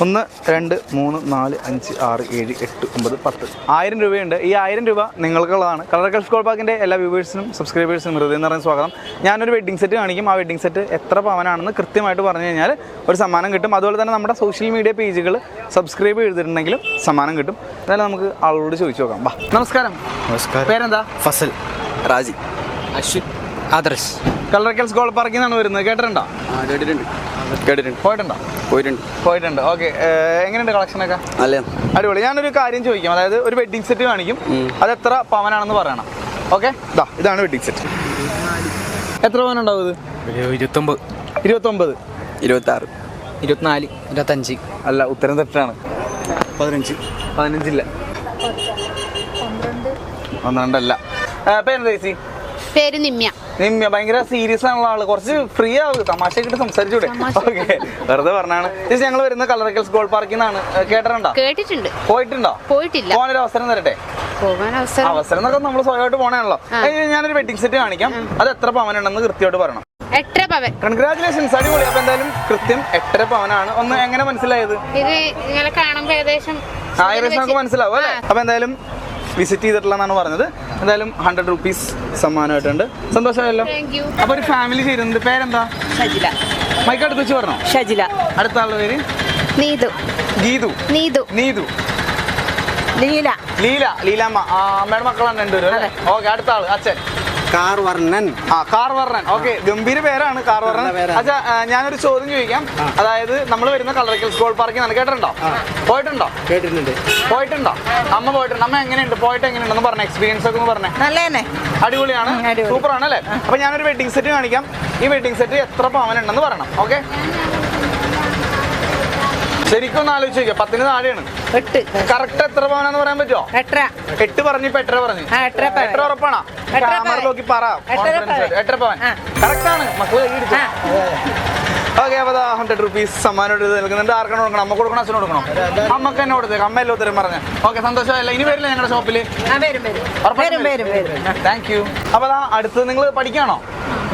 ഒന്ന് രണ്ട് മൂന്ന് നാല് അഞ്ച് ആറ് ഏഴ് എട്ട് ഒമ്പത് പത്ത്. ആയിരം രൂപയുണ്ട്. ഈ ആയിരം രൂപ നിങ്ങൾക്കുള്ളതാണ്. കളർ കൾസ് കോൾ പാക്കിന്റെ എല്ലാ വ്യൂവേഴ്സിനും സബ്സ്ക്രൈബേഴ്സിനും ഹൃദയം നിറഞ്ഞ സ്വാഗതം. ഞാനൊരു വെഡ്ഡിംഗ് സെറ്റ് കാണിക്കും. ആ വെഡ്ഡിംഗ് സെറ്റ് എത്ര പവനാണെന്ന് കൃത്യമായിട്ട് പറഞ്ഞു കഴിഞ്ഞാൽ ഒരു സമ്മാനം കിട്ടും. അതുപോലെ തന്നെ നമ്മുടെ സോഷ്യൽ മീഡിയ പേജുകൾ സബ്സ്ക്രൈബ് ചെയ്തിട്ടുണ്ടെങ്കിലും സമ്മാനം കിട്ടും. എന്നാലും നമുക്ക് ആളോട് ചോദിച്ചു നോക്കാം. വാ. നമസ്കാരം. നമസ്കാരം. പേരെന്താ? ഫസൽ. റാജി അശ്വിൻ. ആദർശ്. കളർ കൾസ് ഗോൾ പാർക്കിൽ നിന്നാണ് വരുന്നത്. കേട്ടിട്ടുണ്ട്. കേട്ടിട്ടുണ്ട്. പോയിട്ടുണ്ടോ? പോയിട്ടുണ്ട്. പോയിട്ടുണ്ട്. ഓക്കെ. എങ്ങനെയുണ്ട് കളക്ഷനൊക്കെ അല്ലേ അടിപൊളി. ഞാനൊരു കാര്യം ചോദിക്കാം. അതായത് ഒരു വെഡ്ഡിംഗ് സെറ്റ് കാണിക്കും. അത് എത്ര പവനാണെന്ന് പറയണം. ഓക്കെ? ഇതാ ഇതാണ് വെഡ്ഡിംഗ് സെറ്റ് എത്ര പവൻ ഉണ്ടാവും ഇത്? ഇരുപത്തൊമ്പത്. ഇരുപത്തൊമ്പത്. ഇരുപത്തി ആറ് ഇരുപത്തിനാല് ഇരുപത്തഞ്ച്. അല്ല ഉത്തരം തെറ്റാണ്. പതിനഞ്ച്. പതിനഞ്ചില്ല. പന്ത്രണ്ടല്ല. പേരെന്താ ചേച്ചി? പേര് നിമ്യ. നിമ്യ ഭയങ്കര സീരിയസ് ആണുള്ള ആൾ. കുറച്ച് ഫ്രീ ആവുക തമാശയായിട്ട് സംസാരിച്ചൂടെ? ഓക്കെ വെറുതെ പറഞ്ഞാണ്. ചേച്ചി ഞങ്ങൾ വരുന്ന കളറക്കൽസ് ഗോൾ പാർക്കിൽ നിന്നാണ് കേട്ടിട്ടുണ്ടോ? കേട്ടിട്ടുണ്ട്. പോയിട്ടുണ്ടോ? പോയിട്ടില്ല. പോകാനൊരു അവസരം തരട്ടെ? അവസരം. എന്നൊക്കെ നമ്മൾ സ്വയമായിട്ട് പോണേണല്ലോ ഞാനൊരു വെഡിങ് സെറ്റ് കാണിക്കാം. അത് എത്ര പവനുണ്ടെന്ന് കൃത്യമായിട്ട് പറയണം. എട്ടര പവൻ? കൺഗ്രാറ്റുലേഷൻസ് അടിപൊളി. അപ്പൊ എന്തായാലും കൃത്യം എട്ടര പവനാണ്? ഒന്ന് എങ്ങനെ മനസ്സിലായത്? ഇത് നിങ്ങളെ കാണുമ്പോ ഏകദേശം ആയിരം മനസ്സിലാവും അല്ലേ? അപ്പൊ എന്തായാലും വിസിറ്റ് ചെയ്തിട്ടുള്ളതാണ് പറഞ്ഞത്. എന്തായാലും ഹൺഡ്രഡ് റുപ്പീസ് സമ്മാനമായിട്ടുണ്ട്. സന്തോഷമായല്ലോ. അപ്പൊ ഒരു ഫാമിലി ചേരുന്നുണ്ട്. പേരെന്താ? ഷജില. മൈക്ക് അടുത്ത് വെച്ച് പറഞ്ഞോ? ഷജില. അടുത്ത ആളുടെ പേര്? നീതു. ഗീതു നീതു. നീതു. ലീല. ലീല. ലീലാമ്മ. ആ അമ്മയുടെ മക്കളാണ് രണ്ടുപേരും ഓക്കെ അടുത്ത ആൾ. അച്ഛൻ. കാർ വർണൻ ആ കാർ വർണൻ ഓക്കെ ഗംഭീര പേരാണ് കാർ വർണൻ നല്ല പേരാണ്. അച്ഛാ ഞാനൊരു ചോദ്യം ചോദിക്കാം. അതായത് നമ്മൾ വരുന്ന കളറിക്കൽ സ്കൂൾ പാർക്കിൽ നിന്ന് കേട്ടിട്ടുണ്ടോ? പോയിട്ടുണ്ടോ? കേട്ടിട്ടുണ്ട്. പോയിട്ടുണ്ടോ? അമ്മ പോയിട്ടുണ്ട്. അമ്മ എങ്ങനെയുണ്ട്? പോയിട്ട് എങ്ങനെയുണ്ടെന്ന് പറഞ്ഞ. എക്സ്പീരിയൻസ് ഒക്കെ പറഞ്ഞേ. നല്ല തന്നെ അടിപൊളിയാണ്. സൂപ്പറാണ് അടിപൊളി. സൂപ്പർ ആണ് അല്ലേ? അപ്പൊ ഞാനൊരു വെഡിങ് സെറ്റ് കാണിക്കാം. ഈ വെഡിങ് സെറ്റ് എത്ര പവൻ ഉണ്ടെന്ന് പറയണം. ഓക്കെ? ശരിക്കും ഒന്ന് ആലോചിച്ച് നോക്കിയാ പത്തിന് താഴെയാണ്. എട്ട്. കറക്റ്റ് എത്ര പവനാന്ന് പറയാൻ പറ്റുമോ എട്ടര. എട്ട് പറഞ്ഞു ഇപ്പൊ എട്ടര പറഞ്ഞു. എട്ടര. ഉറപ്പാണോ? ക്യാമറ നോക്കി പറ. എട്ടര പവൻ. കറക്റ്റ് ആണ്. മക്കൾ. ഓക്കെ അപ്പൊ ഹൺഡ്രഡ് റുപ്പീസ് സമ്മാനം എടുത്ത് നൽകുന്നുണ്ട്. ആർക്കാണ് കൊടുക്കണം? അമ്മ കൊടുക്കണം അച്ഛനും കൊടുക്കണം? അമ്മയ്ക്ക് തന്നെ കൊടുത്തേക്ക്. അമ്മ എല്ലാം ഉത്തരം പറഞ്ഞു. ഓക്കെ സന്തോഷമല്ല ഇനി വരില്ല ഞങ്ങളുടെ ഷോപ്പിൽ താങ്ക് യു അപ്പൊ ദാ അടുത്ത് നിങ്ങൾ പഠിക്കാണോ?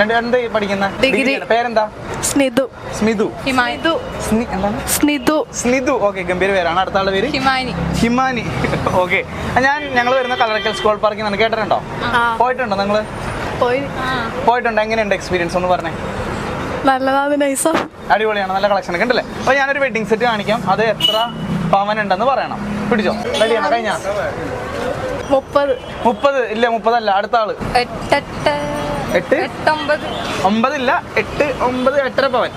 എന്താ പഠിക്കുന്ന? ഡിഗ്രി. പേരെന്താ? സ്നിതു സ്മിതു ഹിമാനിതു സ്നിതു സ്നിതു ഓക്കെ ഗംഭീര പേരാണ്. അടുത്ത ആളുടെ പേര്? ഹിമാനി. ഹിമാനി. ഓക്കെ. ഞാൻ ഞങ്ങൾ വരുന്ന കളറക്കൽ സ്കൂൾ പാർക്കിൽ നിന്ന് കേട്ടിട്ടുണ്ടോ? പോയിട്ടുണ്ടോ നിങ്ങൾ? പോയി. പോയിട്ടുണ്ടോ? എങ്ങനെയുണ്ട് എക്സ്പീരിയൻസ് ഒന്ന് പറഞ്ഞേ. നല്ലതാണ് നൈസോ അടിപൊളിയാണ്. നല്ല കളക്ഷൻ ഒക്കെ ഉണ്ടല്ലേ? അപ്പൊ ഞാനൊരു വെഡിങ് സെറ്റ് കാണിക്കാം. അത് എത്ര പവൻ ഉണ്ടെന്ന് പറയണം. പിടിച്ചോ? കഴിഞ്ഞ? മുപ്പത്. മുപ്പത്. ഇല്ല മുപ്പതല്ല. അടുത്ത ആൾ എട്ടെട്ട് എട്ട്. ഒമ്പതില്ല എട്ട് ഒമ്പത് എട്ടര പവൻ.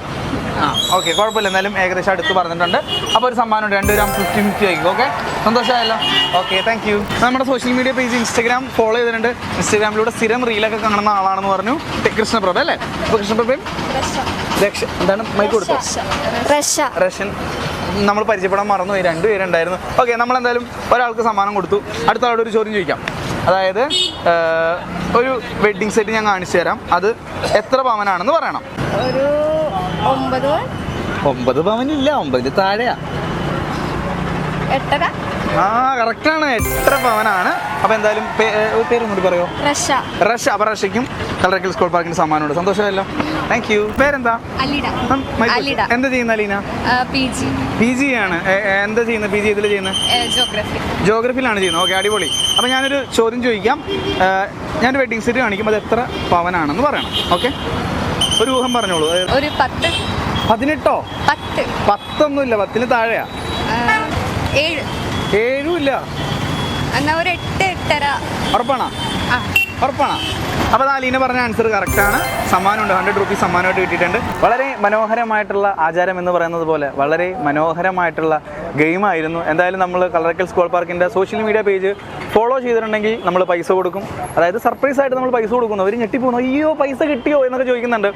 ആ ഓക്കെ കുഴപ്പമില്ല. എന്നാലും ഏകദേശം അടുത്ത് പറഞ്ഞിട്ടുണ്ട്. അപ്പോൾ ഒരു സമ്മാനം ഉണ്ട് രണ്ടുപേരും ഫിഫ്റ്റി ഫിഫ്റ്റി ആയിരിക്കും ഓക്കെ? സന്തോഷമായല്ലോ? ഓക്കെ താങ്ക് യു നമ്മുടെ social media page Instagram follow ചെയ്തിട്ടുണ്ട്. ഇൻസ്റ്റാഗ്രാമിലൂടെ സ്ഥിരം റീലൊക്കെ കാണുന്ന ആളാണെന്ന് പറഞ്ഞു. കൃഷ്ണപ്രഭ അല്ലേ? അപ്പോൾ കൃഷ്ണപ്രഭയും രക്ഷ എന്താണ്? മൈക്ക് കൊടുത്തു? റഷ റഷ്യൻ നമ്മൾ പരിചയപ്പെടാൻ മറന്നുപോയി രണ്ടുപേരുണ്ടായിരുന്നു ഓക്കെ നമ്മൾ എന്തായാലും ഒരാൾക്ക് സമ്മാനം കൊടുത്തു. അടുത്ത ആളോട് ഒരു ചോദ്യം ചോദിക്കാം. അതായത് ഒരു വെഡിങ് സെറ്റ് ഞാൻ കാണിച്ചു തരാം. അത് എത്ര പവനാണെന്ന് പറയണം. ഒരു ഒമ്പത് ഒമ്പത് പവനില്ല ഒമ്പതിന് താഴെയാ. എട്ടര? ആ കറക്റ്റാണ്. എത്ര പവനാണ്? അപ്പൊ എന്തായാലും പേര് കൂടി പറയോ? റഷ. റഷ. അപ്പൊ റഷയ്ക്കും കളറക്കൽ സ്കൂൾ പാർക്കിന് സമ്മാനമുണ്ട് സന്തോഷമല്ലോ താങ്ക് യു പേരെന്താ. എന്താ ചെയ്യുന്ന അലീന? P G. ആണ്. എന്താ ചെയ്യുന്നത് പി ജി ഇതിൽ ചെയ്യുന്നത് ജോഗ്രഫി. ജോഗ്രഫിയിലാണ് ചെയ്യുന്നത് ഓക്കെ അടിപൊളി. അപ്പോൾ ഞാനൊരു ചോദ്യം ചോദിക്കാം. ഞാൻ വെഡിങ് സെറ്റ് കാണിക്കും അത് എത്ര പവനാണെന്ന് പറയണം. ഓക്കെ? ഒരു ഊഹം പറഞ്ഞോളൂ. ഒരു പത്ത്. പതിനെട്ടോ? പത്ത്. പത്തൊന്നുമില്ല. പത്തിന് താഴെയാ. ഏഴ്. ഏഴും ഇല്ല എന്നാ ഒരു എട്ട് എട്ടര. ഉറപ്പാണോ? ഉറപ്പാണോ? അപ്പോൾ അലീന പറഞ്ഞ ആൻസർ കറക്റ്റാണ് സമ്മാനമുണ്ട്. ഹൺഡ്രഡ് റുപ്പീസ് സമ്മാനമായിട്ട് കിട്ടിയിട്ടുണ്ട്. വളരെ മനോഹരമായിട്ടുള്ള ആചാരം എന്ന് പറയുന്നത് പോലെ വളരെ മനോഹരമായിട്ടുള്ള ഗെയിമായിരുന്നു. എന്തായാലും നമ്മൾ കളറക്കൽ സ്കൂൾ പാർക്കിന്റെ സോഷ്യൽ മീഡിയ പേജ് ഫോളോ ചെയ്തിട്ടുണ്ടെങ്കിൽ നമ്മൾ പൈസ കൊടുക്കും. അതായത് സർപ്രൈസ് ആയിട്ട് നമ്മൾ പൈസ കൊടുക്കുന്നു. അവർ ഞെട്ടിപ്പോകുന്നു. അയ്യോ പൈസ കിട്ടിയോ എന്നൊക്കെ ചോദിക്കുന്നുണ്ട്.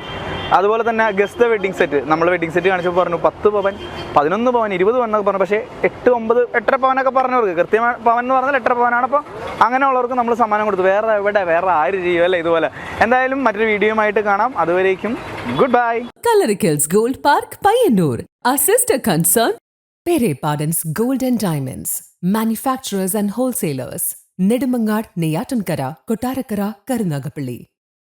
അതുപോലെ തന്നെ ഗസ്റ്റ് വെഡിങ് സെറ്റ് നമ്മൾ വെഡിങ് സെറ്റ് കാണിച്ചപ്പോൾ പറഞ്ഞു പത്ത് പവൻ പതിനൊന്ന് പവൻ ഇരുപത് പവൻ എന്നൊക്കെ പറഞ്ഞു. പക്ഷേ എട്ട് ഒമ്പത് എട്ടര പവനൊക്കെ പറഞ്ഞവർക്ക്. കൃത്യമായ പവൻ എന്ന് പറഞ്ഞാൽ എട്ടര പവനാണ്. അപ്പോൾ അങ്ങനെയുള്ളവർക്ക് നമ്മൾ സമ്മാനം കൊടുത്തു. വേറെ എവിടെ? വേറെ ആര് ചെയ്യും അല്ലേ ഇതുപോലെ? എന്തായാലും മറ്റൊരു വീഡിയോയുമായിട്ട് കാണാം. അതുവരേക്കും goodbye Kalarickal's gold park Payyanur. A sister concern Pere Pardon's Gold and Diamonds. Manufacturers and wholesalers. Nedumangad, Neyattankara, Kotarakara, Karunagapalli.